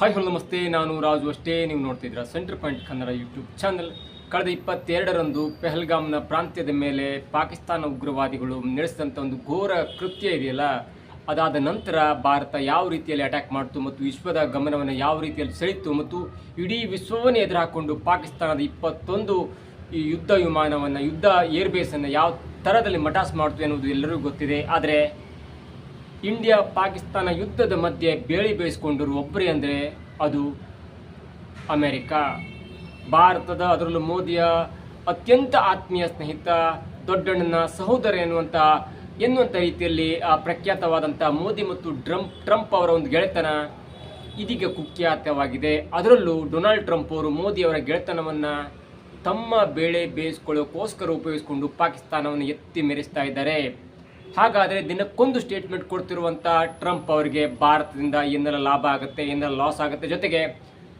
Hi hello ನಮಸ್ತೆ. ನಾನು ರಾಜು ಅಷ್ಟೇ. ನೀವು ನೋಡ್ತಿದ್ದೀರಾ Centre Point Kannada YouTube channel ಕಳೆದ ಇಪ್ಪತ್ತೆರಡರಂದು ಪೆಹಲ್ಗಾಮ್ನ ಪ್ರಾಂತ್ಯದ ಮೇಲೆ ಪಾಕಿಸ್ತಾನ ಉಗ್ರವಾದಿಗಳು ನಡೆಸಿದಂಥ ಒಂದು ಘೋರ ಕೃತ್ಯ ಇದೆಯಲ್ಲ? ಅದಾದ ನಂತರ ಭಾರತ ಯಾವ ರೀತಿಯಲ್ಲಿ ಅಟ್ಯಾಕ್ ಮಾಡಿತು ಮತ್ತು ವಿಶ್ವದ ಗಮನವನ್ನು ಯಾವ ರೀತಿಯಲ್ಲಿ ಸೆಳೀತು ಮತ್ತು ಇಡೀ ವಿಶ್ವವನ್ನೇ ಎದುರಾಕೊಂಡು ಪಾಕಿಸ್ತಾನದ ಇಪ್ಪತ್ತೊಂದು ಈ ಯುದ್ಧ ವಿಮಾನವನ್ನು, ಯುದ್ಧ ಏರ್ಬೇಸನ್ನು ಯಾವ ಥರದಲ್ಲಿ ಮಟಾಸ್ ಮಾಡ್ತು ಎನ್ನುವುದು ಎಲ್ಲರಿಗೂ ಗೊತ್ತಿದೆ. ಆದರೆ ಇಂಡಿಯಾ ಪಾಕಿಸ್ತಾನ ಯುದ್ಧದ ಮಧ್ಯೆ ಬೇಳಿ ಬೇಯಿಸಿಕೊಂಡಿರುವ ಒಬ್ಬರೇ ಅಂದರೆ ಅದು ಅಮೆರಿಕ. ಭಾರತದ ಅದರಲ್ಲೂ ಮೋದಿಯ ಅತ್ಯಂತ ಆತ್ಮೀಯ ಸ್ನೇಹಿತ, ದೊಡ್ಡಣ್ಣನ ಸಹೋದರ ಎನ್ನುವಂಥ ಎನ್ನುವಂಥ ರೀತಿಯಲ್ಲಿ ಆ ಪ್ರಖ್ಯಾತವಾದಂಥ ಮೋದಿ ಮತ್ತು ಟ್ರಂಪ್ ಟ್ರಂಪ್ ಅವರ ಒಂದು ಗೆಳೆತನ ಇದೀಗ ಕುಖ್ಯಾತವಾಗಿದೆ. ಅದರಲ್ಲೂ ಡೊನಾಲ್ಡ್ ಟ್ರಂಪ್ ಅವರು ಮೋದಿಯವರ ಗೆಳೆತನವನ್ನು ತಮ್ಮ ಬೇಳೆ ಬೇಯಿಸ್ಕೊಳ್ಳೋಕ್ಕೋಸ್ಕರ ಉಪಯೋಗಿಸಿಕೊಂಡು ಪಾಕಿಸ್ತಾನವನ್ನು ಎತ್ತಿ ಮೆರೆಸ್ತಾ ಇದ್ದಾರೆ. ಹಾಗಾದರೆ ದಿನಕ್ಕೊಂದು ಸ್ಟೇಟ್ಮೆಂಟ್ ಕೊಡ್ತಿರುವಂಥ ಟ್ರಂಪ್ ಅವರಿಗೆ ಭಾರತದಿಂದ ಏನೆಲ್ಲ ಲಾಭ ಆಗುತ್ತೆ, ಏನೆಲ್ಲ ಲಾಸ್ ಆಗುತ್ತೆ? ಜೊತೆಗೆ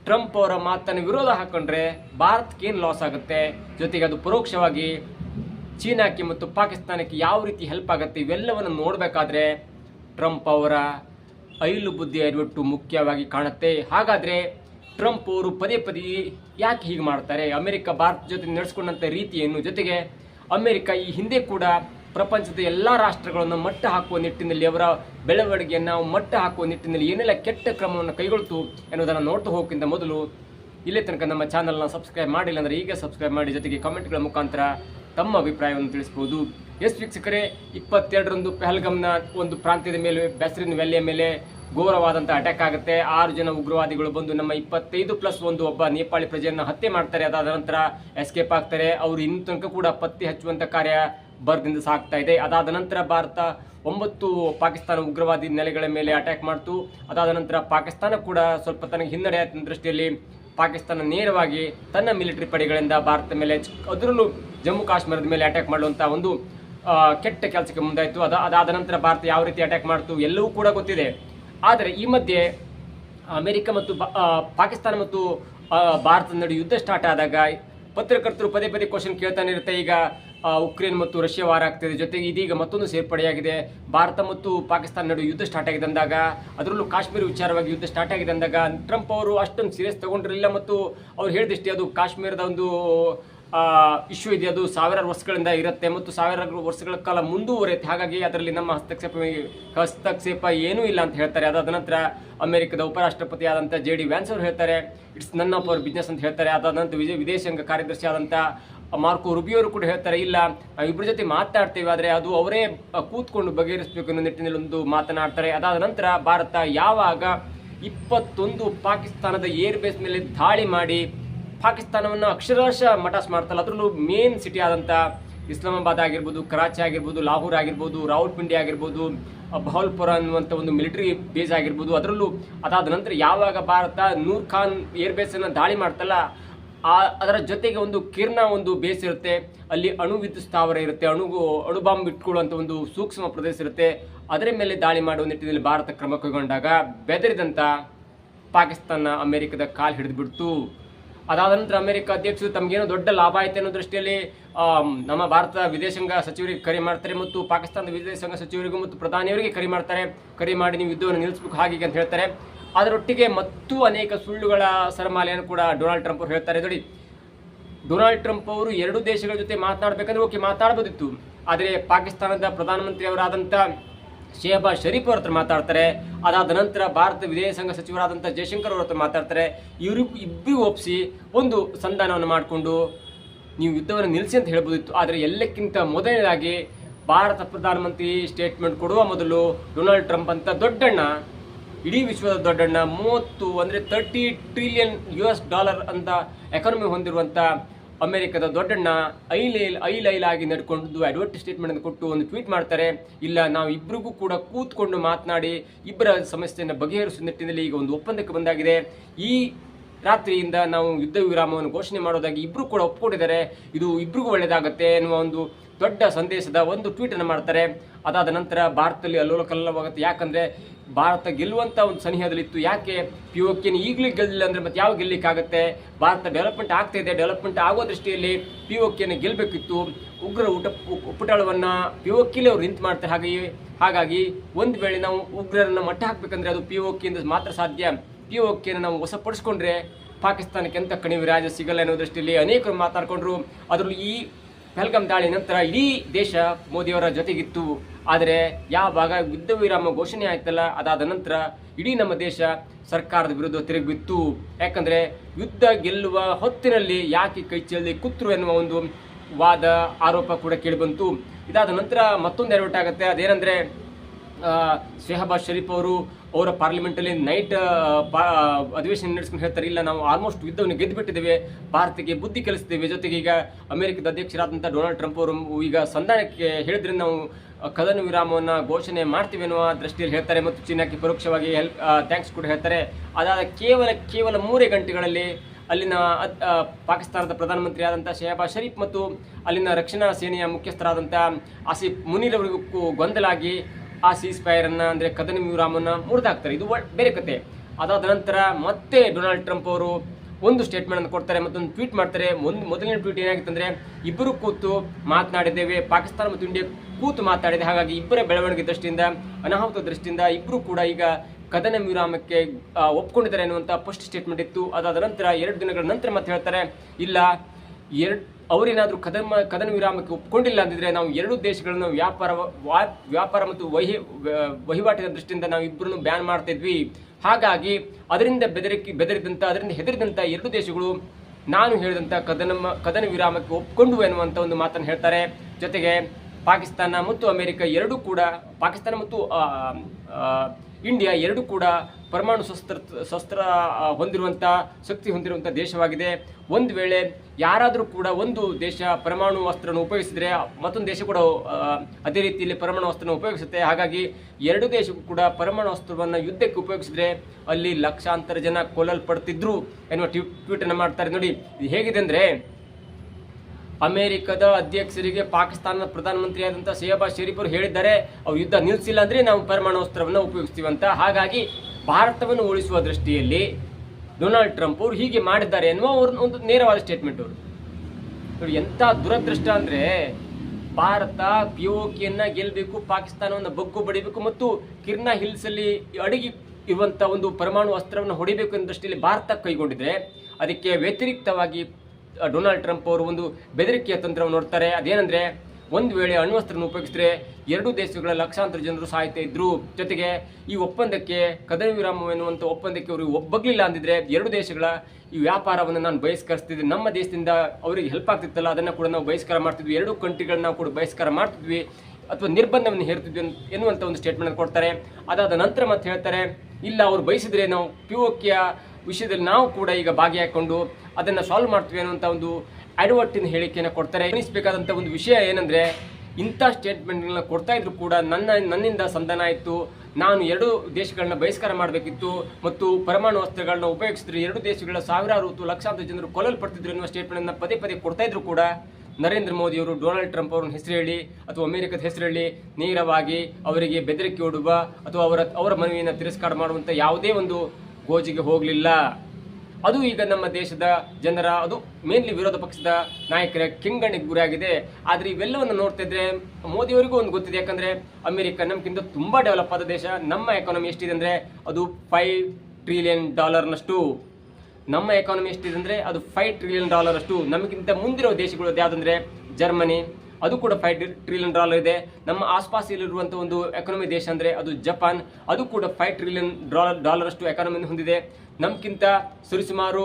ಟ್ರಂಪ್ ಅವರ ಮಾತನ್ನು ವಿರೋಧ ಹಾಕೊಂಡ್ರೆ ಭಾರತಕ್ಕೆ ಏನು ಲಾಸ್ ಆಗುತ್ತೆ? ಜೊತೆಗೆ ಅದು ಪರೋಕ್ಷವಾಗಿ ಚೀನಾಕ್ಕೆ ಮತ್ತು ಪಾಕಿಸ್ತಾನಕ್ಕೆ ಯಾವ ರೀತಿ ಹೆಲ್ಪ್ ಆಗುತ್ತೆ? ಇವೆಲ್ಲವನ್ನು ನೋಡಬೇಕಾದ್ರೆ ಟ್ರಂಪ್ ಅವರ ಐಲು ಬುದ್ಧಿ ಅರಿವಟ್ಟು ಮುಖ್ಯವಾಗಿ ಕಾಣುತ್ತೆ. ಹಾಗಾದರೆ ಟ್ರಂಪ್ ಅವರು ಪದೇ ಪದೇ ಯಾಕೆ ಹೀಗೆ ಮಾಡ್ತಾರೆ? ಅಮೆರಿಕ, ಭಾರತ ಜೊತೆ ನಡೆಸ್ಕೊಂಡಂಥ ರೀತಿಯನ್ನು. ಜೊತೆಗೆ ಅಮೆರಿಕ ಈ ಹಿಂದೆ ಕೂಡ ಪ್ರಪಂಚದ ಎಲ್ಲ ರಾಷ್ಟ್ರಗಳನ್ನು ಮಟ್ಟ ಹಾಕುವ ನಿಟ್ಟಿನಲ್ಲಿ, ಅವರ ಬೆಳವಣಿಗೆಯನ್ನು ಮಟ್ಟ ಹಾಕುವ ನಿಟ್ಟಿನಲ್ಲಿ ಏನೆಲ್ಲ ಕೆಟ್ಟ ಕ್ರಮವನ್ನು ಕೈಗೊಳ್ತು ಎನ್ನುವುದನ್ನು ನೋಡ್ತಾ ಹೋಗೋಕ್ಕಿಂತ ಮೊದಲು ಇಲ್ಲೇ ತನಕ ನಮ್ಮ ಚಾನಲ್ನ ಸಬ್ಸ್ಕ್ರೈಬ್ ಮಾಡಿಲ್ಲ ಅಂದರೆ ಈಗ ಸಬ್ಸ್ಕ್ರೈಬ್ ಮಾಡಿ, ಜೊತೆಗೆ ಕಮೆಂಟ್ಗಳ ಮುಖಾಂತರ ತಮ್ಮ ಅಭಿಪ್ರಾಯವನ್ನು ತಿಳಿಸಬಹುದು ಎಸ್ ವೀಕ್ಷಕರೇ, ಇಪ್ಪತ್ತೆರಡರಂದು ಪೆಹಲ್ಗಮ್ನ ಒಂದು ಪ್ರಾಂತ್ಯದ ಮೇಲೆ ಬೆಸರಿನ ವ್ಯಾಲಿಯ ಮೇಲೆ ಘೋರವಾದಂಥ ಅಟ್ಯಾಕ್ ಆಗುತ್ತೆ. ಆರು ಜನ ಉಗ್ರವಾದಿಗಳು ಬಂದು ನಮ್ಮ ಇಪ್ಪತ್ತೈದು ಪ್ಲಸ್ ಒಂದು ಒಬ್ಬ ನೇಪಾಳಿ ಪ್ರಜೆಯನ್ನು ಹತ್ಯೆ ಮಾಡ್ತಾರೆ. ಅದಾದ ನಂತರ ಎಸ್ಕೇಪ್ ಆಗ್ತಾರೆ. ಅವರು ಇನ್ನು ತನಕ ಕೂಡ ಪತ್ತೆ ಹಚ್ಚುವಂಥ ಕಾರ್ಯ ಬರದಿಂದ ಸಾಗ್ತಾ ಇದೆ. ಅದಾದ ನಂತರ ಭಾರತ ಒಂಬತ್ತು ಪಾಕಿಸ್ತಾನ ಉಗ್ರವಾದಿ ನೆಲೆಗಳ ಮೇಲೆ ಅಟ್ಯಾಕ್ ಮಾಡ್ತು. ಅದಾದ ನಂತರ ಪಾಕಿಸ್ತಾನ ಕೂಡ ಸ್ವಲ್ಪ ತನಗೆ ಹಿನ್ನಡೆ ದೃಷ್ಟಿಯಲ್ಲಿ ಪಾಕಿಸ್ತಾನ ನೇರವಾಗಿ ತನ್ನ ಮಿಲಿಟರಿ ಪಡೆಗಳಿಂದ ಭಾರತದ ಮೇಲೆ ಅದರಲ್ಲೂ ಜಮ್ಮು ಕಾಶ್ಮೀರದ ಮೇಲೆ ಅಟ್ಯಾಕ್ ಮಾಡುವಂಥ ಒಂದು ಕೆಟ್ಟ ಕೆಲಸಕ್ಕೆ ಮುಂದಾಯಿತು. ಅದ ಅದಾದ ನಂತರ ಭಾರತ ಯಾವ ರೀತಿ ಅಟ್ಯಾಕ್ ಮಾಡ್ತು ಎಲ್ಲವೂ ಕೂಡ ಗೊತ್ತಿದೆ. ಆದರೆ ಈ ಮಧ್ಯೆ ಅಮೆರಿಕ ಮತ್ತು ಪಾಕಿಸ್ತಾನ ಮತ್ತು ಭಾರತದ ನಡುವೆ ಯುದ್ಧ ಸ್ಟಾರ್ಟ್ ಆದಾಗ ಪತ್ರಕರ್ತರು ಪದೇ ಪದೇ ಕ್ವಶನ್ ಕೇಳ್ತಾನೆ ಇರುತ್ತೆ. ಈಗ ಉಕ್ರೇನ್ ಮತ್ತು ರಷ್ಯಾ ವಾರ ಆಗ್ತಿದೆ. ಜೊತೆಗೆ ಇದೀಗ ಮತ್ತೊಂದು ಸೇರ್ಪಡೆಯಾಗಿದೆ. ಭಾರತ ಮತ್ತು ಪಾಕಿಸ್ತಾನ ನಡುವೆ ಯುದ್ಧ ಸ್ಟಾರ್ಟ್ ಆಗಿದೆ ಅಂದಾಗ, ಅದರಲ್ಲೂ ಕಾಶ್ಮೀರ ವಿಚಾರವಾಗಿ ಯುದ್ಧ ಸ್ಟಾರ್ಟ್ ಆಗಿದೆ ಅಂದಾಗ, ಟ್ರಂಪ್ ಅವರು ಅಷ್ಟೊಂದು ಸೀರಿಯಸ್ ತಗೊಂಡಿರಲಿಲ್ಲ ಮತ್ತು ಅವ್ರು ಹೇಳಿದಷ್ಟೇ ಅದು ಕಾಶ್ಮೀರದ ಒಂದು ಇಶ್ಯೂ ಇದೆ, ಅದು ಸಾವಿರಾರು ವರ್ಷಗಳಿಂದ ಇರುತ್ತೆ ಮತ್ತು ಸಾವಿರಾರು ವರ್ಷಗಳ ಕಾಲ ಮುಂದುವರೆಯುತ್ತೆ. ಹಾಗಾಗಿ ಅದರಲ್ಲಿ ನಮ್ಮ ಹಸ್ತಕ್ಷೇಪ ಹಸ್ತಕ್ಷೇಪ ಏನೂ ಇಲ್ಲ ಅಂತ ಹೇಳ್ತಾರೆ. ಅದಾದ ನಂತರ ಅಮೆರಿಕದ ಉಪರಾಷ್ಟ್ರಪತಿ ಆದಂಥ ಜೆ ಡಿ ವ್ಯಾನ್ಸ್ ಅವರು ಹೇಳ್ತಾರೆ, it's none of our business ಅಂತ ಹೇಳ್ತಾರೆ. ಅದಾದ ನಂತರ ವಿಜಯ ವಿದೇಶಾಂಗ ಕಾರ್ಯದರ್ಶಿ ಆದಂಥ ಮಾರ್ಕೋ ರುಬಿಯವರು ಕೂಡ ಹೇಳ್ತಾರೆ, ಇಲ್ಲ ಇಬ್ಬರ ಜೊತೆ ಮಾತಾಡ್ತೇವೆ, ಆದರೆ ಅದು ಅವರೇ ಕೂತ್ಕೊಂಡು ಬಗೆಹರಿಸಬೇಕು ಅನ್ನೋ ನಿಟ್ಟಿನಲ್ಲಿ ಒಂದು ಮಾತನಾಡ್ತಾರೆ. ಅದಾದ ನಂತರ ಭಾರತ ಯಾವಾಗ ಇಪ್ಪತ್ತೊಂದು ಪಾಕಿಸ್ತಾನದ ಏರ್ ಬೇಸ್ ಮೇಲೆ ದಾಳಿ ಮಾಡಿ ಪಾಕಿಸ್ತಾನವನ್ನು ಅಕ್ಷರಶಃ ಮಟಾಸ್ ಮಾಡ್ತಲ್ಲ ಅದರಲ್ಲೂ ಮೇನ್ ಸಿಟಿ ಆದಂಥ ಇಸ್ಲಾಮಾಬಾದ್ ಆಗಿರ್ಬೋದು, ಕರಾಚಿ ಆಗಿರ್ಬೋದು, ಲಾಹೋರ್ ಆಗಿರ್ಬೋದು, ರಾವಲ್ಪಿಂಡಿ ಆಗಿರ್ಬೋದು ಬಹಲ್ಪುರ ಅನ್ನುವಂಥ ಒಂದು ಮಿಲಿಟರಿ ಬೇಸ್ ಆಗಿರ್ಬೋದು, ಅದರಲ್ಲೂ ಅದಾದ ನಂತರ ಯಾವಾಗ ಭಾರತ ನೂರ್ ಖಾನ್ ಏರ್ ಬೇಸನ್ನು ದಾಳಿ ಮಾಡ್ತಲ್ಲ, ಆ, ಅದರ ಜೊತೆಗೆ ಒಂದು ಕಿರ್ನ ಒಂದು ಬೇಸ್ ಇರುತ್ತೆ. ಅಲ್ಲಿ ಅಣು ವಿದ್ಯುತ್ ಸ್ಥಾವರ ಇರುತ್ತೆ, ಅಣುಗು ಅಣು ಬಾಂಬ್ ಇಟ್ಕೊಳ್ಳುವಂಥ ಒಂದು ಸೂಕ್ಷ್ಮ ಪ್ರದೇಶ ಇರುತ್ತೆ. ಅದರ ಮೇಲೆ ದಾಳಿ ಮಾಡುವ ನಿಟ್ಟಿನಲ್ಲಿ ಭಾರತ ಕ್ರಮ ಕೈಗೊಂಡಾಗ ಬೆದರಿದಂಥ ಪಾಕಿಸ್ತಾನ ಅಮೆರಿಕದ ಕಾಲು ಹಿಡಿದು ಬಿಡ್ತು. ಅದಾದ ನಂತರ ಅಮೆರಿಕ ಅಧ್ಯಕ್ಷರು ತಮಗೇನೋ ದೊಡ್ಡ ಲಾಭ ಆಯ್ತು ಅನ್ನೋ ದೃಷ್ಟಿಯಲ್ಲಿ ನಮ್ಮ ಭಾರತ ವಿದೇಶಾಂಗ ಸಚಿವರಿಗೆ ಕರೆ ಮಾಡ್ತಾರೆ ಮತ್ತು ಪಾಕಿಸ್ತಾನದ ವಿದೇಶಾಂಗ ಸಚಿವರಿಗೂ ಮತ್ತು ಪ್ರಧಾನಿಯವರಿಗೆ ಕರೆ ಮಾಡ್ತಾರೆ. ಕರೆ ಮಾಡಿ ನೀವು ಯುದ್ಧವನ್ನು ನಿಲ್ಲಿಸಬೇಕು ಹಾಗೆ ಅಂತ ಹೇಳ್ತಾರೆ. ಅದರೊಟ್ಟಿಗೆ ಮತ್ತು ಅನೇಕ ಸುಳ್ಳುಗಳ ಸರಮಾಲೆಯನ್ನು ಕೂಡ ಡೊನಾಲ್ಡ್ ಟ್ರಂಪ್ ಅವರು ಹೇಳ್ತಾರೆ. ನೋಡಿ, ಡೊನಾಲ್ಡ್ ಟ್ರಂಪ್ ಅವರು ಎರಡು ದೇಶಗಳ ಜೊತೆ ಮಾತನಾಡಬೇಕಂದ್ರೆ ಓಕೆ, ಮಾತಾಡ್ಬೋದಿತ್ತು. ಆದರೆ ಪಾಕಿಸ್ತಾನದ ಪ್ರಧಾನಮಂತ್ರಿ ಅವರಾದಂಥ ಶೇಹಬಾಜ್ ಶರೀಫ್ ಅವ್ರ ಹತ್ರ ಮಾತಾಡ್ತಾರೆ. ಅದಾದ ನಂತರ ಭಾರತ ವಿದೇಶಾಂಗ ಸಚಿವರಾದಂಥ ಜಯಶಂಕರ್ ಅವ್ರ ಹತ್ರ ಮಾತಾಡ್ತಾರೆ. ಇವರು ಇಬ್ಬರು ಒಪ್ಪಿಸಿ ಒಂದು ಸಂಧಾನವನ್ನು ಮಾಡಿಕೊಂಡು ನೀವು ಯುದ್ಧವನ್ನು ನಿಲ್ಲಿಸಿ ಅಂತ ಹೇಳ್ಬೋದಿತ್ತು. ಆದರೆ ಎಲ್ಲಕ್ಕಿಂತ ಮೊದಲನೇದಾಗಿ ಭಾರತ ಪ್ರಧಾನಮಂತ್ರಿ ಸ್ಟೇಟ್ಮೆಂಟ್ ಕೊಡುವ ಮೊದಲು ಡೊನಾಲ್ಡ್ ಟ್ರಂಪ್ ಅಂತ ದೊಡ್ಡಣ್ಣ, ಇಡೀ ವಿಶ್ವದ ದೊಡ್ಡಣ್ಣ, ಮೂವತ್ತು ಅಂದರೆ thirty trillion U S dollar ಅಂತ ಎಕಾನಮಿ ಹೊಂದಿರುವಂಥ ಅಮೆರಿಕದ ದೊಡ್ಡಣ್ಣ ಐಲೈಲ್ ಐಲೈಲಾಗಿ ನಡ್ಕೊಂಡು ಅಡ್ವರ್ಟ್ ಸ್ಟೇಟ್ಮೆಂಟ್ ಕೊಟ್ಟು ಒಂದು ಟ್ವೀಟ್ ಮಾಡ್ತಾರೆ. ಇಲ್ಲ, ನಾವು ಇಬ್ಬರಿಗೂ ಕೂಡ ಕೂತ್ಕೊಂಡು ಮಾತನಾಡಿ ಇಬ್ಬರ ಸಮಸ್ಯೆಯನ್ನು ಬಗೆಹರಿಸುವ ನಿಟ್ಟಿನಲ್ಲಿ ಈಗ ಒಂದು ಒಪ್ಪಂದಕ್ಕೆ ಬಂದಾಗಿದೆ. ಈ ರಾತ್ರಿಯಿಂದ ನಾವು ಯುದ್ಧ ವಿರಾಮವನ್ನು ಘೋಷಣೆ ಮಾಡೋದಾಗಿ ಇಬ್ಬರು ಕೂಡ ಒಪ್ಪಿಕೊಂಡಿದ್ದಾರೆ ಇದು ಇಬ್ಬರಿಗೂ ಒಳ್ಳೆಯದಾಗುತ್ತೆ ಎನ್ನುವ ಒಂದು ದೊಡ್ಡ ಸಂದೇಶದ ಒಂದು ಟ್ವೀಟನ್ನು ಮಾಡ್ತಾರೆ. ಅದಾದ ನಂತರ ಭಾರತದಲ್ಲಿ ಅಲ್ಲೋಲ ಕಲ್ಲವಾಗುತ್ತೆ ಯಾಕಂದರೆ ಭಾರತ ಗೆಲ್ಲುವಂಥ ಒಂದು ಸನಿಹದಲ್ಲಿತ್ತು. ಯಾಕೆ? ಪಿ ಒ ಕೆನ ಈಗಲೂ ಗೆಲ್ಲಿಲ್ಲ ಅಂದರೆ ಮತ್ತೆ ಯಾವ ಗೆಲ್ಲಿಕ್ಕಾಗುತ್ತೆ? ಭಾರತ ಡೆವಲಪ್ಮೆಂಟ್ ಆಗ್ತಾ ಇದೆ. ಡೆವಲಪ್ಮೆಂಟ್ ಆಗೋ ದೃಷ್ಟಿಯಲ್ಲಿ ಪಿ ಒ ಕೆನ ಗೆಲ್ಲಬೇಕಿತ್ತು ಉಗ್ರ ಊಟ, ಉಪಟಳವನ್ನು ಪಿ ಒ ಕೆಲಿ ಅವ್ರು ನಿಂತು ಮಾಡ್ತಾರೆ. ಹಾಗಾಗಿ ಹಾಗಾಗಿ ಒಂದು ವೇಳೆ ನಾವು ಉಗ್ರರನ್ನ ಮಟ್ಟ ಹಾಕಬೇಕಂದ್ರೆ ಅದು ಪಿ ಒ ಕೆಯಿಂದ ಮಾತ್ರ ಸಾಧ್ಯ. ಪಿ ಒ ಕೆನ ನಾವು ಹೊಸಪಡಿಸ್ಕೊಂಡ್ರೆ ಪಾಕಿಸ್ತಾನಕ್ಕೆ ಎಂಥ ಕಣಿವೆ ರಾಜ ಸಿಗಲ್ಲ ಅನ್ನೋ ದೃಷ್ಟಿಯಲ್ಲಿ ಅನೇಕರು ಮಾತಾಡಿಕೊಂಡ್ರು. ಅದರಲ್ಲಿ ಈ ಪಹಲ್ಗಾಮ್ ದಾಳಿ ನಂತರ ಇಡೀ ದೇಶ ಮೋದಿಯವರ ಜೊತೆಗಿತ್ತು. ಆದರೆ ಯಾವ ಭಾಗ ಯುದ್ಧ ವಿರಾಮ ಘೋಷಣೆ ಆಯ್ತಲ್ಲ, ಅದಾದ ನಂತರ ಇಡೀ ನಮ್ಮ ದೇಶ ಸರ್ಕಾರದ ವಿರುದ್ಧ ತಿರುಗಿತ್ತು ಯಾಕಂದರೆ ಯುದ್ಧ ಗೆಲ್ಲುವ ಹೊತ್ತಿನಲ್ಲಿ ಯಾಕೆ ಕೈ ಚೆಲ್ಲಿ ಕೂತ್ರು ಎನ್ನುವ ಒಂದು ವಾದ, ಆರೋಪ ಕೂಡ ಕೇಳಿಬಂತು. ಇದಾದ ನಂತರ ಮತ್ತೊಂದು ಎರಡು ಆಗುತ್ತೆ ಅದೇನೆಂದ್ರೆ ಶೆಹಬಾಜ್ ಶರೀಫ್ ಅವರು ಅವರ ಪಾರ್ಲಿಮೆಂಟಲ್ಲಿ ನೈಟ್ ಅಧಿವೇಶನ ನಡೆಸ್ಕೊಂಡು ಹೇಳ್ತಾರೆ, ಇಲ್ಲ ನಾವು ಆಲ್ಮೋಸ್ಟ್ ಯುದ್ಧವನ್ನು ಗೆದ್ದು ಬಿಟ್ಟಿದ್ದೇವೆ ಭಾರತಕ್ಕೆ ಬುದ್ಧಿ ಕಲಿಸಿದ್ದೇವೆ ಜೊತೆಗೆ ಈಗ ಅಮೆರಿಕದ ಅಧ್ಯಕ್ಷರಾದಂಥ ಡೊನಾಲ್ಡ್ ಟ್ರಂಪ್ ಅವರು ಈಗ ಸಂಧಾನಕ್ಕೆ ಹೇಳಿದ್ರೆ ನಾವು ಕದನ ವಿರಾಮವನ್ನು ಘೋಷಣೆ ಮಾಡ್ತೀವಿ ಅನ್ನುವ ದೃಷ್ಟಿಯಲ್ಲಿ ಹೇಳ್ತಾರೆ ಮತ್ತು ಚೀನಾಕ್ಕೆ ಪರೋಕ್ಷವಾಗಿ ಹೆಲ್ಪ್ ಥ್ಯಾಂಕ್ಸ್ ಕೂಡ ಹೇಳ್ತಾರೆ. ಅದಾದ ಕೇವಲ ಕೇವಲ ಮೂರೇ ಗಂಟೆಗಳಲ್ಲಿ ಅಲ್ಲಿನ ಪಾಕಿಸ್ತಾನದ ಪ್ರಧಾನಮಂತ್ರಿ ಆದಂಥ ಶೆಹಬಾಜ್ ಶರೀಫ್ ಮತ್ತು ಅಲ್ಲಿನ ರಕ್ಷಣಾ ಸೇನೆಯ ಮುಖ್ಯಸ್ಥರಾದಂಥ ಆಸಿಫ್ ಮುನೀರ್ ಅವರಿಗೂ ಗೊಂದಲ ಆಗಿ ಆ ಸೀಸ್ ಫೈರನ್ನು ಅಂದರೆ ಕದನ ವಿರಾಮವನ್ನು ಮುರಿದಾಕ್ತಾರೆ. ಇದು ಬೇರೆ ಕತೆ. ಅದಾದ ನಂತರ ಮತ್ತೆ ಡೊನಾಲ್ಡ್ ಟ್ರಂಪ್ ಅವರು ಒಂದು ಸ್ಟೇಟ್ಮೆಂಟ್ ಅನ್ನು ಕೊಡ್ತಾರೆ ಮತ್ತೊಂದು ಟ್ವೀಟ್ ಮಾಡ್ತಾರೆ. ಒಂದು ಮೊದಲನೇ ಟ್ವೀಟ್ ಏನಾಗಿತ್ತಂದ್ರೆ, ಇಬ್ಬರು ಕೂತು ಮಾತನಾಡಿದ್ದೇವೆ, ಪಾಕಿಸ್ತಾನ ಮತ್ತು ಇಂಡಿಯಾ ಕೂತು ಮಾತಾಡಿದೆ ಹಾಗಾಗಿ ಇಬ್ಬರ ಬೆಳವಣಿಗೆ ದೃಷ್ಟಿಯಿಂದ, ಅನಾಹುತ ದೃಷ್ಟಿಯಿಂದ ಇಬ್ಬರು ಕೂಡ ಈಗ ಕದನ ವಿರಾಮಕ್ಕೆ ಒಪ್ಕೊಂಡಿದ್ದಾರೆ ಅನ್ನುವಂಥ ಫಸ್ಟ್ ಸ್ಟೇಟ್ಮೆಂಟ್ ಇತ್ತು. ಅದಾದ ನಂತರ ಎರಡು ದಿನಗಳ ನಂತರ ಮತ್ತೆ ಹೇಳ್ತಾರೆ, ಇಲ್ಲ, ಎರಡು ಅವರೇನಾದರೂ ಕದನ ಕದನ ವಿರಾಮಕ್ಕೆ ಒಪ್ಪಿಕೊಂಡಿಲ್ಲ ಅಂದಿದ್ರೆ ನಾವು ಎರಡು ದೇಶಗಳನ್ನು ವ್ಯಾಪಾರ ವ್ಯಾಪಾರ ಮತ್ತು ವಹಿ ವಹಿವಾಟಿನ ದೃಷ್ಟಿಯಿಂದ ನಾವು ಇಬ್ಬರನ್ನು ಬ್ಯಾನ್ ಮಾಡ್ತಿದ್ವಿ ಹಾಗಾಗಿ ಅದರಿಂದ ಬೆದರಿಕೆ ಬೆದರಿದಂಥ ಅದರಿಂದ ಹೆದರಿದಂಥ ಎರಡು ದೇಶಗಳು ನಾನು ಹೇಳಿದಂಥ ಕದನ ಕದನ ವಿರಾಮಕ್ಕೆ ಒಪ್ಕೊಂಡು ಎನ್ನುವಂಥ ಒಂದು ಮಾತನ್ನು ಹೇಳ್ತಾರೆ. ಜೊತೆಗೆ ಪಾಕಿಸ್ತಾನ ಮತ್ತು ಅಮೆರಿಕ ಎರಡೂ ಕೂಡ, ಪಾಕಿಸ್ತಾನ ಮತ್ತು ಇಂಡಿಯಾ ಎರಡೂ ಕೂಡ ಪರಮಾಣು ಶಸ್ತ್ರ ಶಸ್ತ್ರ ಹೊಂದಿರುವಂಥ ಶಕ್ತಿ ಹೊಂದಿರುವಂಥ ದೇಶವಾಗಿದೆ. ಒಂದು ವೇಳೆ ಯಾರಾದರೂ ಕೂಡ ಒಂದು ದೇಶ ಪರಮಾಣು ಅಸ್ತ್ರವನ್ನು ಉಪಯೋಗಿಸಿದ್ರೆ ಮತ್ತೊಂದು ದೇಶ ಕೂಡ ಅದೇ ರೀತಿಯಲ್ಲಿ ಪರಮಾಣು ಅಸ್ತ್ರವನ್ನು ಉಪಯೋಗಿಸುತ್ತೆ. ಹಾಗಾಗಿ ಎರಡು ದೇಶಕ್ಕೂ ಕೂಡ ಪರಮಾಣು ಅಸ್ತ್ರವನ್ನು ಯುದ್ಧಕ್ಕೆ ಉಪಯೋಗಿಸಿದ್ರೆ ಅಲ್ಲಿ ಲಕ್ಷಾಂತರ ಜನ ಕೊಲ್ಲಲ್ಪಡ್ತಿದ್ರು ಎನ್ನುವ ಟ್ವೀಟ್ ಟ್ವೀಟನ್ನು ಮಾಡ್ತಾರೆ ನೋಡಿ. ಇದು ಹೇಗಿದೆ ಅಂದರೆ ಅಮೆರಿಕದ ಅಧ್ಯಕ್ಷರಿಗೆ ಪಾಕಿಸ್ತಾನದ ಪ್ರಧಾನಮಂತ್ರಿ ಆದಂಥ ಶರೀಫರು ಶರೀಫ್ ಅವರು ಹೇಳಿದ್ದಾರೆ ಅವ್ರು ಯುದ್ಧ ನಿಲ್ಲಿಸಿಲ್ಲ ಅಂದ್ರೆ ನಾವು ಪರಮಾಣು ಉಪಯೋಗಿಸ್ತೀವಿ ಅಂತ ಹಾಗಾಗಿ ಭಾರತವನ್ನು ಉಳಿಸುವ ದೃಷ್ಟಿಯಲ್ಲಿ ಡೊನಾಲ್ಡ್ ಟ್ರಂಪ್ ಅವರು ಹೀಗೆ ಮಾಡಿದ್ದಾರೆ ಎನ್ನುವ ಅವ್ರ ಒಂದು ನೇರವಾದ ಸ್ಟೇಟ್ಮೆಂಟ್ ಅವರು. ನೋಡಿ ಎಂಥ ದುರದೃಷ್ಟ ಅಂದರೆ ಭಾರತ ಪಿ ಒ ಕೆಯನ್ನು ಗೆಲ್ಲಬೇಕು ಪಾಕಿಸ್ತಾನವನ್ನು ಬಗ್ಗು ಬಡಿಬೇಕು ಮತ್ತು ಕಿರ್ನಾ ಹಿಲ್ಸ್ ಅಲ್ಲಿ ಅಡಗಿ ಇರುವಂತ ಒಂದು ಪರಮಾಣು ಅಸ್ತ್ರವನ್ನು ಹೊಡಿಬೇಕು ಎಂಬ ದೃಷ್ಟಿಯಲ್ಲಿ ಭಾರತ ಕೈಗೊಂಡಿದೆ ಅದಕ್ಕೆ ವ್ಯತಿರಿಕ್ತವಾಗಿ ಡೊನಾಲ್ಡ್ ಟ್ರಂಪ್ ಅವರು ಒಂದು ಬೆದರಿಕೆಯ ತಂತ್ರವನ್ನು ನೋಡ್ತಾರೆ. ಅದೇನೆಂದರೆ, ಒಂದು ವೇಳೆ ಅಣ್ವಸ್ತ್ರವನ್ನು ಉಪಯೋಗಿಸಿದ್ರೆ ಎರಡೂ ದೇಶಗಳ ಲಕ್ಷಾಂತರ ಜನರು ಸಾಯ್ತಾ ಇದ್ರು. ಜೊತೆಗೆ ಈ ಒಪ್ಪಂದಕ್ಕೆ ಕದನ ವಿರಾಮ ಎನ್ನುವಂಥ ಒಪ್ಪಂದಕ್ಕೆ ಅವರು ಒಬ್ಬಗ್ಲಿಲ್ಲ ಅಂದಿದ್ರೆ ಎರಡು ದೇಶಗಳ ಈ ವ್ಯಾಪಾರವನ್ನು ನಾನು ಬಹಿಷ್ಕರಿಸ್ತಿದ್ದೆ. ನಮ್ಮ ದೇಶದಿಂದ ಅವರಿಗೆ ಹೆಲ್ಪ್ ಆಗ್ತಿತ್ತಲ್ಲ, ಅದನ್ನು ಕೂಡ ನಾವು ಬಹಿಷ್ಕಾರ ಮಾಡ್ತಿದ್ವಿ. ಎರಡು ಕಂಟ್ರಿಗಳನ್ನ ಕೂಡ ಬಹಿಷ್ಕಾರ ಮಾಡ್ತಿದ್ವಿ. ಅಥವಾ ನಿರ್ಬಂಧವನ್ನು ಹೇರ್ತಿದ್ವಿ ಎನ್ನುವಂಥ ಒಂದು ಸ್ಟೇಟ್ಮೆಂಟ್ ಕೊಡ್ತಾರೆ. ಅದಾದ ನಂತರ ಮತ್ತೆ ಹೇಳ್ತಾರೆ, ಇಲ್ಲ, ಅವ್ರು ಬಯಸಿದ್ರೆ ನಾವು ಪಿ ಒ ಕೆಯ ವಿಷಯದಲ್ಲಿ ನಾವು ಕೂಡ ಈಗ ಭಾಗಿಯಾಕೊಂಡು ಅದನ್ನು ಸಾಲ್ವ್ ಮಾಡ್ತೀವಿ ಅನ್ನುವಂಥ ಒಂದು ಅಡ್ವರ್ಟಿನ ಹೇಳಿಕೆಯನ್ನು ಕೊಡ್ತಾರೆ. ಗಮನಿಸಬೇಕಾದಂಥ ಒಂದು ವಿಷಯ ಏನಂದರೆ, ಇಂಥ ಸ್ಟೇಟ್ಮೆಂಟ್ಗಳನ್ನ ಕೊಡ್ತಾ ಇದ್ರು ಕೂಡ ನನ್ನ, ನನ್ನಿಂದ ಸಂಧಾನ ಆಯಿತು. ನಾನು ಎರಡು ದೇಶಗಳನ್ನ ಬಹಿಷ್ಕಾರ ಮಾಡಬೇಕಿತ್ತು ಮತ್ತು ಪರಮಾಣು ಅಸ್ತ್ರಗಳನ್ನ ಉಪಯೋಗಿಸಿದ್ರು. ಎರಡು ದೇಶಗಳ ಸಾವಿರಾರು ಹೊತ್ತು ಲಕ್ಷಾಂತರ ಜನರು ಕೊಲ್ಲಲ್ಪಡ್ತಿದ್ರು ಎನ್ನುವ ಸ್ಟೇಟ್ಮೆಂಟನ್ನು ಪದೇ ಪದೇ ಕೊಡ್ತಾ ಇದ್ರು ಕೂಡ ನರೇಂದ್ರ ಮೋದಿ ಅವರು, ಡೊನಾಲ್ಡ್ ಟ್ರಂಪ್ ಅವರನ್ನು ಹೆಸರು ಹೇಳಿ ಅಥವಾ ಅಮೆರಿಕದ ಹೆಸರು ಹೇಳಿ ನೇರವಾಗಿ ಅವರಿಗೆ ಬೆದರಿಕೆ ಒಡುವ ಅಥವಾ ಅವರ ಅವರ ಮನವಿಯನ್ನು ತಿರಸ್ಕಾರ ಮಾಡುವಂಥ ಯಾವುದೇ ಒಂದು ಗೋಜಿಗೆ ಹೋಗಲಿಲ್ಲ. ಅದು ಈಗ ನಮ್ಮ ದೇಶದ ಜನರ, ಅದು ಮೇನ್ಲಿ ವಿರೋಧ ಪಕ್ಷದ ನಾಯಕರ ಕೆಂಗಣ್ಣಿಗೆ ಗುರಿಯಾಗಿದೆ. ಆದರೆ ಇವೆಲ್ಲವನ್ನು ನೋಡ್ತಾ ಇದ್ರೆ ಮೋದಿಯವರಿಗೂ ಒಂದು ಗೊತ್ತಿದೆ. ಯಾಕಂದರೆ ಅಮೆರಿಕ ನಮ್ಗಿಂತ ತುಂಬ ಡೆವಲಪ್ ಆದ ದೇಶ. ನಮ್ಮ ಎಕಾನಮಿ ಎಷ್ಟಿದೆ ಅಂದರೆ ಅದು ಫೈವ್ ಟ್ರಿಲಿಯನ್ ಡಾಲರ್ನಷ್ಟು ನಮ್ಮ ಎಕಾನಮಿ ಎಷ್ಟಿದೆ ಅಂದರೆ ಅದು ಫೈವ್ ಟ್ರಿಲಿಯನ್ ಡಾಲರ್ ಅಷ್ಟು. ನಮಗಿಂತ ಮುಂದಿರೋ ದೇಶಗಳು ಯಾವುದಂದ್ರೆ ಜರ್ಮನಿ ಅದು ಕೂಡ ಫೈವ್ ಟ್ರಿಲಿಯನ್ ಡಾಲರ್ ಇದೆ. ನಮ್ಮ ಆಸ್ಪಾಸಿಯಲ್ಲಿರುವಂಥ ಒಂದು ಎಕಾನಮಿ ದೇಶ ಅಂದ್ರೆ ಅದು ಜಪಾನ್. ಅದು ಕೂಡ ಫೈವ್ ಟ್ರಿಲಿಯನ್ ಡಾಲರ್ ಡಾಲರ್ ಅಷ್ಟು ಎಕಾನಮಿ ಹೊಂದಿದೆ. ನಮ್ಗಿಂತ ಸರಿಸುಮಾರು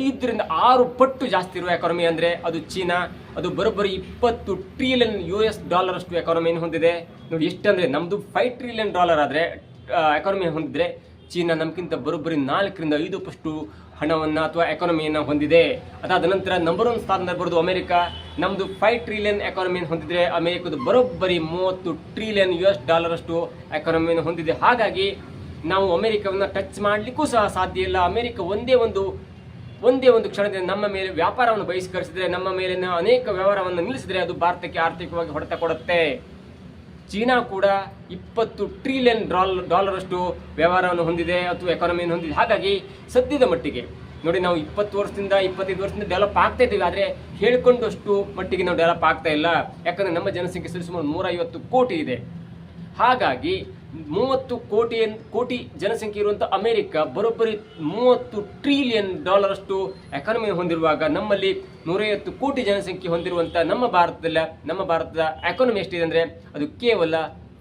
ಐದರಿಂದ ಆರು ಪಟ್ಟು ಜಾಸ್ತಿ ಇರುವ ಎಕಾನಮಿ ಅಂದ್ರೆ ಅದು ಚೀನಾ. ಅದು ಬರೋಬ್ಬರಿ ಇಪ್ಪತ್ತು ಟ್ರಿಲಿಯನ್ ಯು ಎಸ್ ಡಾಲರ್ ಅಷ್ಟು ಎಕಾನಮಿಯನ್ನು ಹೊಂದಿದೆ. ನೋಡಿ ಎಷ್ಟಂದ್ರೆ ನಮ್ದು ಫೈವ್ ಟ್ರಿಲಿಯನ್ ಡಾಲರ್ ಆದ್ರೆ ಎಕಾನಮಿ ಹೊಂದಿದ್ರೆ ಚೀನಾ ನಮ್ಗಿಂತ ಬರೋಬ್ಬರಿ ನಾಲ್ಕರಿಂದ ಐದು ಪಷ್ಟು ಹಣವನ್ನು ಅಥವಾ ಎಕಾನಮಿಯನ್ನು ಹೊಂದಿದೆ. ಅದಾದ ನಂತರ ನಂಬರ್ ಒನ್ ಸ್ಥಾನದಲ್ಲಿ ಬರೋದು ಅಮೆರಿಕ. ನಮ್ಮದು ಫೈವ್ ಟ್ರಿಲಿಯನ್ ಎಕಾನಮಿಯನ್ನು ಹೊಂದಿದ್ರೆ ಅಮೆರಿಕದ ಬರೋಬ್ಬರಿ ಮೂವತ್ತು ಟ್ರಿಲಿಯನ್ ಯು ಎಸ್ ಡಾಲರಷ್ಟು ಎಕಾನಮಿಯನ್ನು ಹೊಂದಿದೆ. ಹಾಗಾಗಿ ನಾವು ಅಮೆರಿಕವನ್ನು ಟಚ್ ಮಾಡಲಿಕ್ಕೂ ಸಹ ಸಾಧ್ಯ ಇಲ್ಲ. ಅಮೆರಿಕ ಒಂದೇ ಒಂದು ಒಂದೇ ಒಂದು ಕ್ಷಣದಿಂದ ನಮ್ಮ ಮೇಲೆ ವ್ಯಾಪಾರವನ್ನು ಬಹಿಷ್ಕರಿಸಿದರೆ, ನಮ್ಮ ಮೇಲಿನ ಅನೇಕ ವ್ಯವಹಾರವನ್ನು ನಿಲ್ಲಿಸಿದರೆ ಅದು ಭಾರತಕ್ಕೆ ಆರ್ಥಿಕವಾಗಿ ಹೊಡೆತ ಕೊಡುತ್ತೆ. ಚೀನಾ ಕೂಡ ಇಪ್ಪತ್ತು ಟ್ರಿಲಿಯನ್ ಡಾಲರ್ ಅಷ್ಟು ವ್ಯವಹಾರವನ್ನು ಹೊಂದಿದೆ ಅಥವಾ ಎಕಾನಮಿಯನ್ನು ಹೊಂದಿದೆ. ಹಾಗಾಗಿ ಸದ್ಯದ ಮಟ್ಟಿಗೆ, ನೋಡಿ ನಾವು ಇಪ್ಪತ್ತು ವರ್ಷದಿಂದ, ಇಪ್ಪತ್ತೈದು ವರ್ಷದಿಂದ ಡೆವಲಪ್ ಆಗ್ತಾ ಇದ್ದೀವಿ, ಆದರೆ ಹೇಳ್ಕೊಂಡಷ್ಟು ಮಟ್ಟಿಗೆ ನಾವು ಡೆವಲಪ್ ಆಗ್ತಾ ಇಲ್ಲ. ಯಾಕಂದ್ರೆ ನಮ್ಮ ಜನಸಂಖ್ಯೆ ಸರಿಸುಮಾರು ನೂರ ಐವತ್ತು ಕೋಟಿ ಇದೆ. ಹಾಗಾಗಿ ಮೂವತ್ತು ಕೋಟಿ ಕೋಟಿ ಜನಸಂಖ್ಯೆ ಇರುವಂಥ ಅಮೆರಿಕ ಬರೋಬ್ಬರಿ ಮೂವತ್ತು ಟ್ರಿಲಿಯನ್ ಡಾಲರಷ್ಟು ಎಕಾನಮಿ ಹೊಂದಿರುವಾಗ ನಮ್ಮಲ್ಲಿ ನೂರೈವತ್ತು ಕೋಟಿ ಜನಸಂಖ್ಯೆ ಹೊಂದಿರುವಂಥ ನಮ್ಮ ಭಾರತದಲ್ಲ, ನಮ್ಮ ಭಾರತದ ಎಕಾನಮಿ ಎಷ್ಟಿದೆ ಅಂದರೆ ಅದು ಕೇವಲ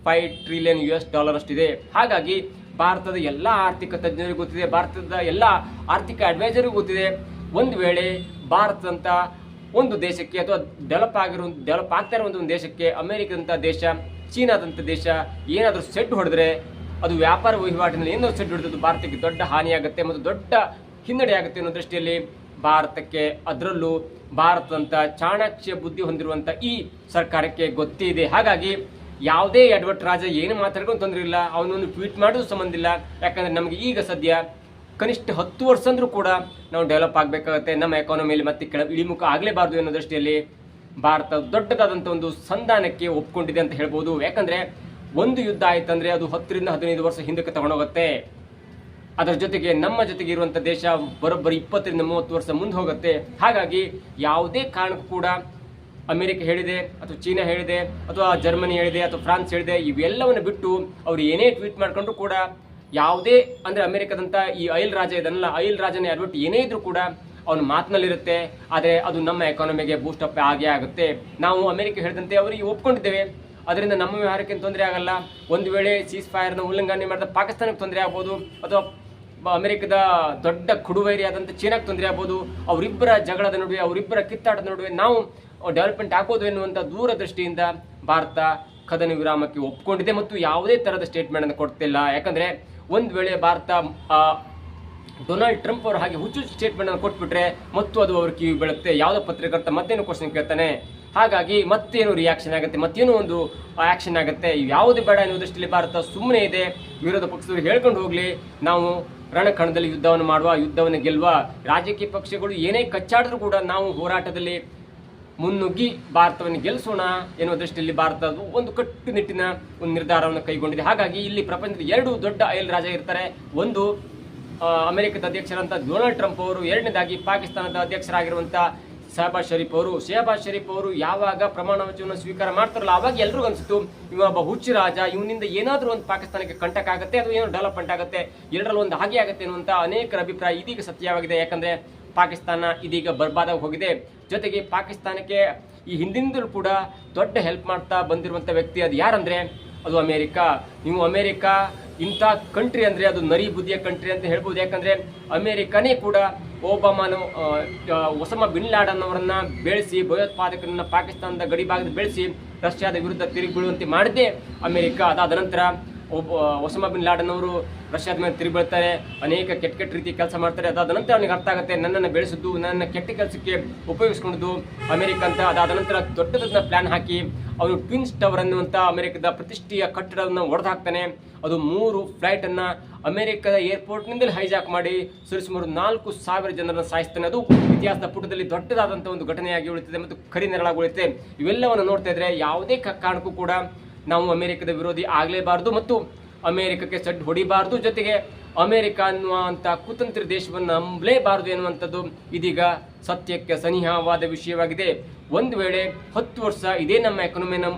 five trillion U S dollar ಅಷ್ಟಿದೆ ಹಾಗಾಗಿ ಭಾರತದ ಎಲ್ಲ ಆರ್ಥಿಕ ತಜ್ಞರಿಗೂ ಗೊತ್ತಿದೆ, ಭಾರತದ ಎಲ್ಲ ಆರ್ಥಿಕ ಅಡ್ವೈಸರಿಗೂ ಗೊತ್ತಿದೆ. ಒಂದು ವೇಳೆ ಭಾರತದಂಥ ಒಂದು ದೇಶಕ್ಕೆ ಅಥವಾ ಡೆವಲಪ್ ಆಗಿರೋ ಡೆವಲಪ್ ಆಗ್ತಾ ಇರುವಂಥ ಒಂದು ದೇಶಕ್ಕೆ ಅಮೆರಿಕದಂಥ ದೇಶ ಚೀನಾದಂಥ ದೇಶ ಏನಾದರೂ ಸೆಟ್ ಹೊಡೆದ್ರೆ ಅದು ವ್ಯಾಪಾರ ವಹಿವಾಟಿನಲ್ಲಿ ಏನಾದರೂ ಸೆಟ್ ಹೊಡೆದು ಭಾರತಕ್ಕೆ ದೊಡ್ಡ ಹಾನಿಯಾಗುತ್ತೆ ಮತ್ತು ದೊಡ್ಡ ಹಿನ್ನಡೆ ಆಗುತ್ತೆ ಅನ್ನೋ ದೃಷ್ಟಿಯಲ್ಲಿ ಭಾರತಕ್ಕೆ ಅದರಲ್ಲೂ ಭಾರತದಂಥ ಚಾಣಕ್ಯ ಬುದ್ಧಿ ಹೊಂದಿರುವಂಥ ಈ ಸರ್ಕಾರಕ್ಕೆ ಗೊತ್ತೇ ಇದೆ ಹಾಗಾಗಿ ಯಾವುದೇ ಎಡ್ವರ್ಟ್ ರಾಜ ಏನು ಮಾತಾಡ್ಕೊಂಡು ತೊಂದರೆ ಇಲ್ಲ. ಅವನೊಂದು ಟ್ವೀಟ್ ಮಾಡೋದು ಸಂಬಂಧ ಇಲ್ಲ. ಯಾಕಂದ್ರೆ ನಮಗೆ ಈಗ ಸದ್ಯ ಕನಿಷ್ಠ ಹತ್ತು ವರ್ಷ ಅಂದರೂ ಕೂಡ ನಾವು ಡೆವಲಪ್ ಆಗಬೇಕಾಗುತ್ತೆ. ನಮ್ಮ ಎಕಾನಮಿಯಲ್ಲಿ ಮತ್ತೆ ಕೆಳ ಇಳಿಮುಖ ಆಗಲೇಬಾರ್ದು ಅನ್ನೋ ದೃಷ್ಟಿಯಲ್ಲಿ ಭಾರತ ದೊಡ್ಡದಾದಂಥ ಒಂದು ಸಂಧಾನಕ್ಕೆ ಒಪ್ಕೊಂಡಿದೆ ಅಂತ ಹೇಳ್ಬೋದು. ಯಾಕಂದರೆ ಒಂದು ಯುದ್ಧ ಆಯ್ತಂದ್ರೆ ಅದು ಹತ್ತರಿಂದ ಹದಿನೈದು ವರ್ಷ ಹಿಂದಕ್ಕೆ ತಗೊಂಡೋಗುತ್ತೆ. ಅದರ ಜೊತೆಗೆ ನಮ್ಮ ಜೊತೆಗೆ ಇರುವಂಥ ದೇಶ ಬರೋಬ್ಬರಿ ಇಪ್ಪತ್ತರಿಂದ ಮೂವತ್ತು ವರ್ಷ ಮುಂದೆ ಹೋಗುತ್ತೆ. ಹಾಗಾಗಿ ಯಾವುದೇ ಕಾರಣಕ್ಕೂ ಕೂಡ ಅಮೆರಿಕ ಹೇಳಿದೆ, ಅಥವಾ ಚೀನಾ ಹೇಳಿದೆ, ಅಥವಾ ಜರ್ಮನಿ ಹೇಳಿದೆ, ಅಥವಾ ಫ್ರಾನ್ಸ್ ಹೇಳಿದೆ, ಇವೆಲ್ಲವನ್ನು ಬಿಟ್ಟು ಅವರು ಏನೇ ಟ್ವೀಟ್ ಮಾಡ್ಕೊಂಡ್ರು ಕೂಡ ಯಾವುದೇ ಅಂದರೆ ಅಮೆರಿಕದಂಥ ಈ ಅಯಲ್ ರಾಜ ಇದನ್ನಲ್ಲ, ಅಯಲ್ ರಾಜನೇ ಅಡ್ಬಿಟ್ಟು ಏನೇ ಇದ್ರೂ ಕೂಡ ಅವನ ಮಾತಿನಲ್ಲಿರುತ್ತೆ. ಆದರೆ ಅದು ನಮ್ಮ ಎಕಾನಮಿಗೆ ಬೂಸ್ಟ್ ಅಪ್ ಆಗೇ ಆಗುತ್ತೆ. ನಾವು ಅಮೆರಿಕ ಹೇಳಿದಂತೆ ಅವರಿಗೆ ಒಪ್ಕೊಂಡಿದ್ದೇವೆ. ಅದರಿಂದ ನಮ್ಮ ವ್ಯವಹಾರಕ್ಕೆ ತೊಂದರೆ ಆಗಲ್ಲ. ಒಂದು ವೇಳೆ ಸೀಸ್ ಫೈರ್ನ ಉಲ್ಲಂಘನೆ ಮಾಡಿದ ಪಾಕಿಸ್ತಾನಕ್ಕೆ ತೊಂದರೆ ಆಗ್ಬೋದು, ಅಥವಾ ಅಮೆರಿಕದ ದೊಡ್ಡ ಕುಡುವೈರಿ ಆದಂತ ಚೀನಾಕ್ಕೆ ತೊಂದರೆ ಆಗ್ಬೋದು, ಅವರಿಬ್ಬರ ಜಗಳದ ನಡುವೆ, ಅವರಿಬ್ಬರ ಕಿತ್ತಾಟದ ನಡುವೆ ನಾವು ಡೆವಲಪ್ಮೆಂಟ್ ಆಗ್ಬೋದು ಎನ್ನುವಂಥ ದೂರದೃಷ್ಟಿಯಿಂದ ಭಾರತ ಕದನ ವಿರಾಮಕ್ಕೆ ಒಪ್ಕೊಂಡಿದೆ ಮತ್ತು ಯಾವುದೇ ಥರದ ಸ್ಟೇಟ್ಮೆಂಟ್ ಅನ್ನು ಕೊಡ್ತಿಲ್ಲ. ಯಾಕಂದ್ರೆ ಒಂದು ವೇಳೆ ಭಾರತ ಡೊನಾಲ್ಡ್ ಟ್ರಂಪ್ ಅವರು ಹಾಗೆ ಹುಚ್ಚು ಸ್ಟೇಟ್ಮೆಂಟ್ ಅನ್ನು ಕೊಟ್ಬಿಟ್ರೆ ಮತ್ತು ಅದು ಅವ್ರ ಕಿವಿ ಬೀಳುತ್ತೆ. ಯಾವುದೋ ಪತ್ರಕರ್ತ ಮತ್ತೇನು ಕ್ವಶನ್ ಕೇಳ್ತಾನೆ. ಹಾಗಾಗಿ ಮತ್ತೇನು ರಿಯಾಕ್ಷನ್ ಆಗುತ್ತೆ, ಮತ್ತೇನೋ ಒಂದು ಆಕ್ಷನ್ ಆಗುತ್ತೆ. ಯಾವುದೇ ಬೇಡ ಎನ್ನುವ ದೃಷ್ಟಿಯಲ್ಲಿ ಭಾರತ ಸುಮ್ಮನೆ ಇದೆ. ವಿರೋಧ ಪಕ್ಷದವರು ಹೇಳ್ಕೊಂಡು ಹೋಗ್ಲಿ. ನಾವು ರಣಕಣದಲ್ಲಿ ಯುದ್ಧವನ್ನು ಮಾಡುವ, ಯುದ್ಧವನ್ನು ಗೆಲ್ಲುವ ರಾಜಕೀಯ ಪಕ್ಷಗಳು ಏನೇ ಕಚ್ಚಾಡಿದ್ರು ಕೂಡ ನಾವು ಹೋರಾಟದಲ್ಲಿ ಮುನ್ನುಗ್ಗಿ ಭಾರತವನ್ನು ಗೆಲ್ಲಿಸೋಣ ಎನ್ನುವ ದೃಷ್ಟಿಯಲ್ಲಿ ಭಾರತ ಒಂದು ಕಟ್ಟುನಿಟ್ಟಿನ ಒಂದು ನಿರ್ಧಾರವನ್ನು ಕೈಗೊಂಡಿದೆ. ಹಾಗಾಗಿ ಇಲ್ಲಿ ಪ್ರಪಂಚದ ಎರಡು ದೊಡ್ಡ ಅಯಲ್ ರಾಜ ಇರ್ತಾರೆ. ಒಂದು ಅಮೆರಿಕದ ಅಧ್ಯಕ್ಷರಂತ ಡೊನಾಲ್ಡ್ ಟ್ರಂಪ್ ಅವರು, ಎರಡನೇದಾಗಿ ಪಾಕಿಸ್ತಾನದ ಅಧ್ಯಕ್ಷರಾಗಿರುವಂತ ಶಹಬಾಜ್ ಶರೀಫ್ ಅವರು ಶಹಬಾಜ್ ಶರೀಫ್ ಅವರು ಯಾವಾಗ ಪ್ರಮಾಣ ವಚನ ಸ್ವೀಕಾರ ಮಾಡ್ತಾರಲ್ಲ, ಅವಾಗ ಎಲ್ರಿಗೂ ಅನ್ಸುತ್ತು ಇವ ಒಬ್ಬ ಹುಚ್ಚು ರಾಜ, ಇವನಿಂದ ಏನಾದರೂ ಒಂದು ಪಾಕಿಸ್ತಾನಕ್ಕೆ ಕಂಟಕ ಆಗುತ್ತೆ ಅದು ಏನೋ ಡೆವಲಪ್ಮೆಂಟ್ ಆಗುತ್ತೆ, ಎರಡರಲ್ಲಿ ಒಂದು ಹಾಗೆ ಆಗುತ್ತೆ ಅನ್ನುವಂಥ ಅನೇಕರ ಅಭಿಪ್ರಾಯ ಇದೀಗ ಸತ್ಯವಾಗಿದೆ. ಯಾಕಂದ್ರೆ ಪಾಕಿಸ್ತಾನ ಇದೀಗ ಬರ್ಬಾದಾಗಿ ಹೋಗಿದೆ. ಜೊತೆಗೆ ಪಾಕಿಸ್ತಾನಕ್ಕೆ ಈ ಹಿಂದಿಂದಲೂ ಕೂಡ ದೊಡ್ಡ ಹೆಲ್ಪ್ ಮಾಡ್ತಾ ಬಂದಿರುವಂಥ ವ್ಯಕ್ತಿ ಅದು ಯಾರಂದ್ರೆ ಅದು ಅಮೇರಿಕ. ನೀವು ಅಮೇರಿಕ, ಇಂಥ ಕಂಟ್ರಿ ಅಂದರೆ ಅದು ನರಿ ಬುದ್ಧಿಯ ಕಂಟ್ರಿ ಅಂತ ಹೇಳ್ಬೋದು. ಯಾಕಂದರೆ ಅಮೇರಿಕನೇ ಕೂಡ ಒಬಾಮನು ಒಸಮ ಬಿನ್ ಲಾಡನ್ ಅವರನ್ನ ಬೆಳೆಸಿ, ಭಯೋತ್ಪಾದಕರನ್ನ ಪಾಕಿಸ್ತಾನದ ಗಡಿ ಭಾಗದಲ್ಲಿ ಬೆಳೆಸಿ, ರಷ್ಯಾದ ವಿರುದ್ಧ ತಿರುಗಿ ಬೀಳುವಂತೆ ಮಾಡಿದ್ದೇ ಅಮೆರಿಕ. ಅದಾದ ನಂತರ ಒಬ್ಬ ಒಸಮ ಬಿನ್ ಲಾಡನ್ ಅವರು ರಷ್ಯಾದ ಮೇಲೆ ತಿರುಗಿ ಬೀಳ್ತಾರೆ ಅನೇಕ ಕೆಟ್ಟ ಕೆಟ್ಟ ರೀತಿ ಕೆಲಸ ಮಾಡ್ತಾರೆ. ಅದಾದ ನಂತರ ಅವನಿಗೆ ಅರ್ಥ ಆಗುತ್ತೆ, ನನ್ನನ್ನು ಬೆಳೆಸಿದ್ದು ನನ್ನ ಕೆಟ್ಟ ಕೆಲಸಕ್ಕೆ ಉಪಯೋಗಿಸ್ಕೊಂಡಿದ್ದು ಅಮೆರಿಕ ಅಂತ. ಅದಾದ ನಂತರ ದೊಡ್ಡದನ್ನ ಪ್ಲಾನ್ ಹಾಕಿ ಅವನು ಟ್ವಿನ್ಸ್ ಟವರ್ ಅನ್ನುವಂಥ ಅಮೆರಿಕದ ಪ್ರತಿಷ್ಠೆಯ ಕಟ್ಟಡವನ್ನು ಒಡೆದು ಹಾಕ್ತಾನೆ ಅದು ಮೂರು ಫ್ಲೈಟ್ ಅನ್ನ ಅಮೆರಿಕದ ಏರ್ಪೋರ್ಟ್ನಿಂದಲೇ ಹೈಜಾಕ್ ಮಾಡಿ ಸರಿಸುಮಾರು ನಾಲ್ಕು ಸಾವಿರ ಜನರನ್ನು ಸಾಯಿಸ್ತಾನೆ. ಅದು ಇತಿಹಾಸದ ಪುಟದಲ್ಲಿ ದೊಡ್ಡದಾದಂಥ ಒಂದು ಘಟನೆಯಾಗಿ ಉಳಿತದೆ ಮತ್ತು ಕರಿ ನೆರಳಾಗಿ ಉಳಿಯುತ್ತೆ ಇವೆಲ್ಲವನ್ನು ನೋಡ್ತಾ ಇದ್ರೆ ಯಾವುದೇ ಕಾರಣಕ್ಕೂ ಕೂಡ ನಾವು ಅಮೆರಿಕದ ವಿರೋಧಿ ಆಗಲೇಬಾರ್ದು ಮತ್ತು ಅಮೆರಿಕಕ್ಕೆ ಸಡ್ಡು ಹೊಡಿಬಾರದು. ಜೊತೆಗೆ ಅಮೆರಿಕ ಅನ್ನುವಂಥ ಕುತಂತ್ರ ದೇಶವನ್ನು ನಂಬಲೇಬಾರದು ಎನ್ನುವಂಥದ್ದು ಇದೀಗ ಸತ್ಯಕ್ಕೆ ಸನಿಹವಾದ ವಿಷಯವಾಗಿದೆ. ಒಂದು ವೇಳೆ ಹತ್ತು ವರ್ಷ ಇದೇ ನಮ್ಮ ಎಕಾನಮಿನ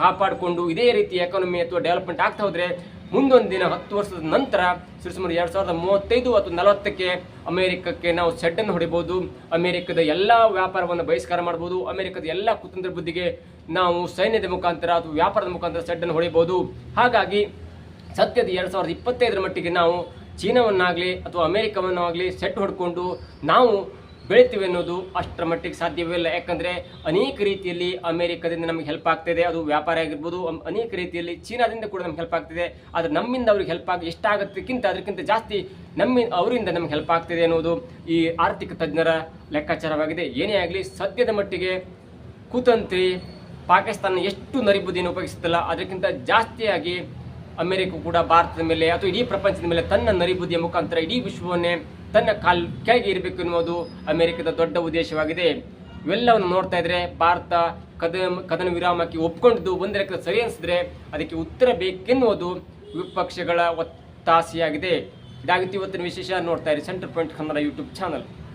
ಕಾಪಾಡಿಕೊಂಡು ಇದೇ ರೀತಿ ಎಕಾನಮಿ ಅಥವಾ ಡೆವಲಪ್ಮೆಂಟ್ ಆಗ್ತಾ ಹೋದ್ರೆ ಮುಂದೊಂದು ದಿನ ಹತ್ತು ವರ್ಷದ ನಂತರ ಸುಮಾರು ಎರಡ್ ಸಾವಿರದ ಮೂವತ್ತೈದು ಅಥವಾ ನಲವತ್ತಕ್ಕೆ ಅಮೆರಿಕಕ್ಕೆ ನಾವು ಸೆಡ್ಡನ್ನು ಹೊಡಿಬಹುದು ಅಮೆರಿಕದ ಎಲ್ಲ ವ್ಯಾಪಾರವನ್ನು ಬಹಿಷ್ಕಾರ ಮಾಡಬಹುದು ಅಮೆರಿಕದ ಎಲ್ಲ ಕುತಂತ್ರ ಬುದ್ಧಿಗೆ ನಾವು ಸೈನ್ಯದ ಮುಖಾಂತರ ಅಥವಾ ವ್ಯಾಪಾರದ ಮುಖಾಂತರ ಸೆಡ್ಡನ್ನು ಹೊಡಿಬಹುದು ಹಾಗಾಗಿ ಸದ್ಯದ ಎರಡು ಸಾವಿರದ ಇಪ್ಪತ್ತೈದರ ಮಟ್ಟಿಗೆ ನಾವು ಚೀನಾವನ್ನಾಗಲಿ ಅಥವಾ ಅಮೆರಿಕವನ್ನಾಗಲಿ ಸೆಟ್ ಹೊಡ್ಕೊಂಡು ನಾವು ಬೆಳಿತೀವಿ ಅನ್ನೋದು ಅಷ್ಟರ ಮಟ್ಟಿಗೆ ಸಾಧ್ಯವಿಲ್ಲ ಯಾಕಂದರೆ ಅನೇಕ ರೀತಿಯಲ್ಲಿ ಅಮೆರಿಕದಿಂದ ನಮಗೆ ಹೆಲ್ಪ್ ಆಗ್ತಿದೆ. ಅದು ವ್ಯಾಪಾರ ಆಗಿರ್ಬೋದು ಅನೇಕ ರೀತಿಯಲ್ಲಿ ಚೀನಾದಿಂದ ಕೂಡ ನಮ್ಗೆ ಹೆಲ್ಪ್ ಆಗ್ತಿದೆ. ಆದರೆ ನಮ್ಮಿಂದ ಅವ್ರಿಗೆ ಹೆಲ್ಪ್ ಆಗಿ ಎಷ್ಟಾಗತ್ತಕ್ಕಿಂತ ಅದಕ್ಕಿಂತ ಜಾಸ್ತಿ ನಮ್ಮ, ಅವರಿಂದ ನಮ್ಗೆ ಹೆಲ್ಪ್ ಆಗ್ತಿದೆ ಅನ್ನೋದು ಈ ಆರ್ಥಿಕ ತಜ್ಞರ ಲೆಕ್ಕಾಚಾರವಾಗಿದೆ. ಏನೇ ಆಗಲಿ ಸದ್ಯದ ಮಟ್ಟಿಗೆ ಕುತಂತ್ರಿ ಪಾಕಿಸ್ತಾನ ಎಷ್ಟು ನರಿಬುದ್ಧಿಯನ್ನು ಉಪಯೋಗಿಸುತ್ತಲ್ಲ, ಅದಕ್ಕಿಂತ ಜಾಸ್ತಿಯಾಗಿ ಅಮೆರಿಕ ಕೂಡ ಭಾರತದ ಮೇಲೆ ಅಥವಾ ಇಡೀ ಪ್ರಪಂಚದ ಮೇಲೆ ತನ್ನ ನರಿಬುದ್ಧಿಯ ಮುಖಾಂತರ ಇಡೀ ವಿಶ್ವವನ್ನೇ ತನ್ನ ಕಾಲ್ ಕೆಳಗೆ ಇರಬೇಕು ಎನ್ನುವುದು ಅಮೆರಿಕದ ದೊಡ್ಡ ಉದ್ದೇಶವಾಗಿದೆ. ಇವೆಲ್ಲವನ್ನು ನೋಡ್ತಾ ಇದ್ರೆ ಭಾರತ ಕದ ಕದನ ವಿರಾಮಕ್ಕೆ ಒಪ್ಕೊಂಡಿದ್ದು ಒಂದು ಲೆಕ್ಕ ಸರಿ ಅನಿಸಿದ್ರೆ ಅದಕ್ಕೆ ಉತ್ತರ ಬೇಕೆನ್ನುವುದು ವಿಪಕ್ಷಗಳ ಒತ್ತಾಸೆಯಾಗಿದೆ. ಇದಾಗಿತ್ತು ಇವತ್ತಿನ ವಿಶೇಷ ನೋಡ್ತಾ ಇರಿ Centre Point Kannada YouTube channel.